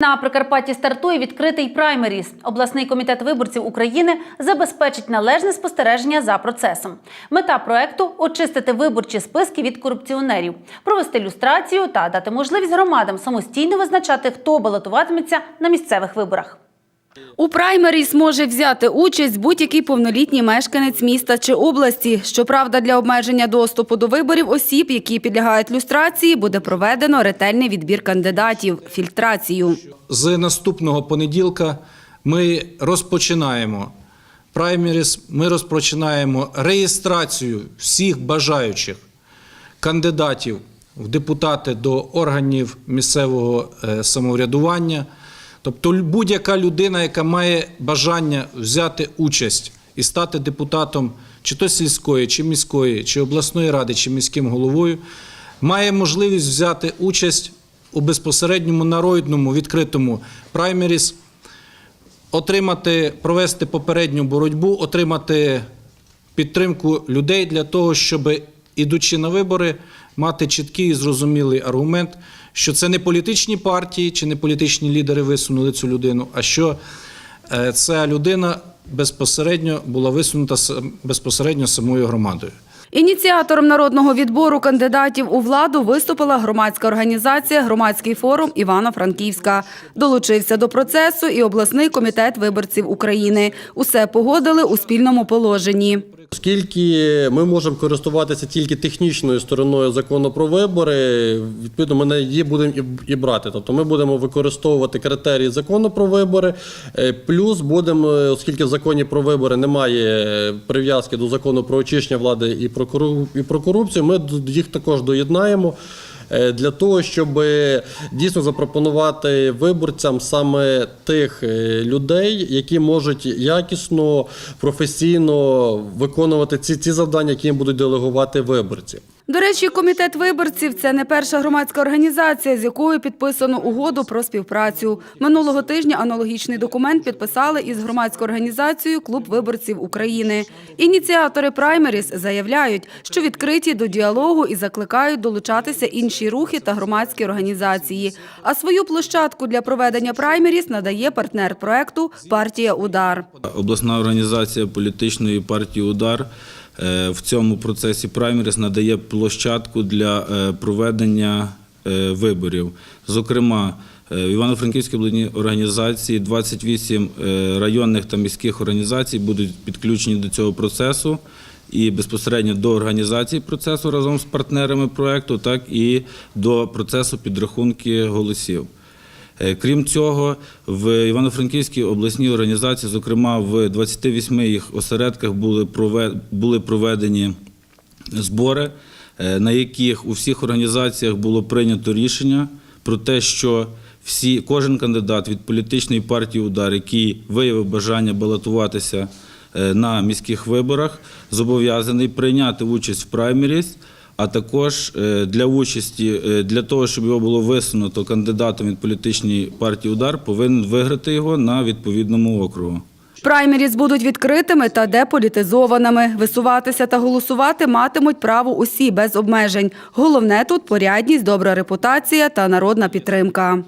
На Прикарпатті стартує відкритий праймеріс. Обласний комітет виборців України забезпечить належне спостереження за процесом. Мета проекту очистити виборчі списки від корупціонерів, провести люстрацію та дати можливість громадам самостійно визначати, хто балотуватиметься на місцевих виборах. У праймеріс може взяти участь будь-який повнолітній мешканець міста чи області. Щоправда, для обмеження доступу до виборів осіб, які підлягають люстрації, буде проведено ретельний відбір кандидатів – фільтрацію. З наступного понеділка ми розпочинаємо праймеріс, ми розпочинаємо реєстрацію всіх бажаючих кандидатів в депутати до органів місцевого е, самоврядування. Тобто будь-яка людина, яка має бажання взяти участь і стати депутатом чи то сільської, чи міської, чи обласної ради, чи міським головою, має можливість взяти участь у безпосередньому народному відкритому праймеріс, отримати, провести попередню боротьбу, отримати підтримку людей для того, щоб, ідучи на вибори, мати чіткий і зрозумілий аргумент, що це не політичні партії чи не політичні лідери висунули цю людину, а що е, ця людина безпосередньо була висунута безпосередньо самою громадою. Ініціатором народного відбору кандидатів у владу виступила громадська організація «Громадський форум Івано-Франківська». Долучився до процесу і обласний комітет виборців України. Усе погодили у спільному положенні. Оскільки ми можемо користуватися тільки технічною стороною закону про вибори, відповідно, ми не її будемо і- брати. Тобто ми будемо використовувати критерії закону про вибори, е, плюс будемо, оскільки в законі про вибори немає е, прив'язки до закону про очищення влади і про корупцію, ми їх також доєднаємо. Е, Для того щоб е, дійсно запропонувати виборцям саме тих е, людей, які можуть якісно, професійно виконувати ці, ці завдання, які їм будуть делегувати виборці. До речі, комітет виборців це не перша громадська організація, з якою підписано угоду про співпрацю. Минулого тижня аналогічний документ підписали із громадською організацією Клуб виборців України. Ініціатори праймеріс заявляють, що відкриті до діалогу і закликають долучатися інші рухи та громадські організації. А свою площадку для проведення праймеріс надає партнер проекту партія Удар. Обласна організація політичної партії Удар в цьому процесі праймеріс надає площадку для е, проведення е, виборів. Зокрема, е, в Івано-Франківській обласній організації 28 е, районних та міських організацій будуть підключені до цього процесу. І безпосередньо до організації процесу разом з партнерами проекту, так і до процесу підрахунки голосів. Е, Крім цього, в Івано-Франківській обласній організації, зокрема в 28 їх осередках, були прове- проведені збори, е, на яких у всіх організаціях було прийнято рішення про те, що всі, кожен кандидат від політичної партії Удар, який виявив бажання балотуватися е, на міських виборах, зобов'язаний прийняти участь в праймеріс, а також е, для участі, е, для того, щоб його було висунуто кандидатом від політичної партії Удар, повинен виграти його на відповідному округу. Праймеріс будуть відкритими та деполітизованими. Висуватися та голосувати матимуть право усі без обмежень. Головне тут порядність, добра репутація та народна підтримка.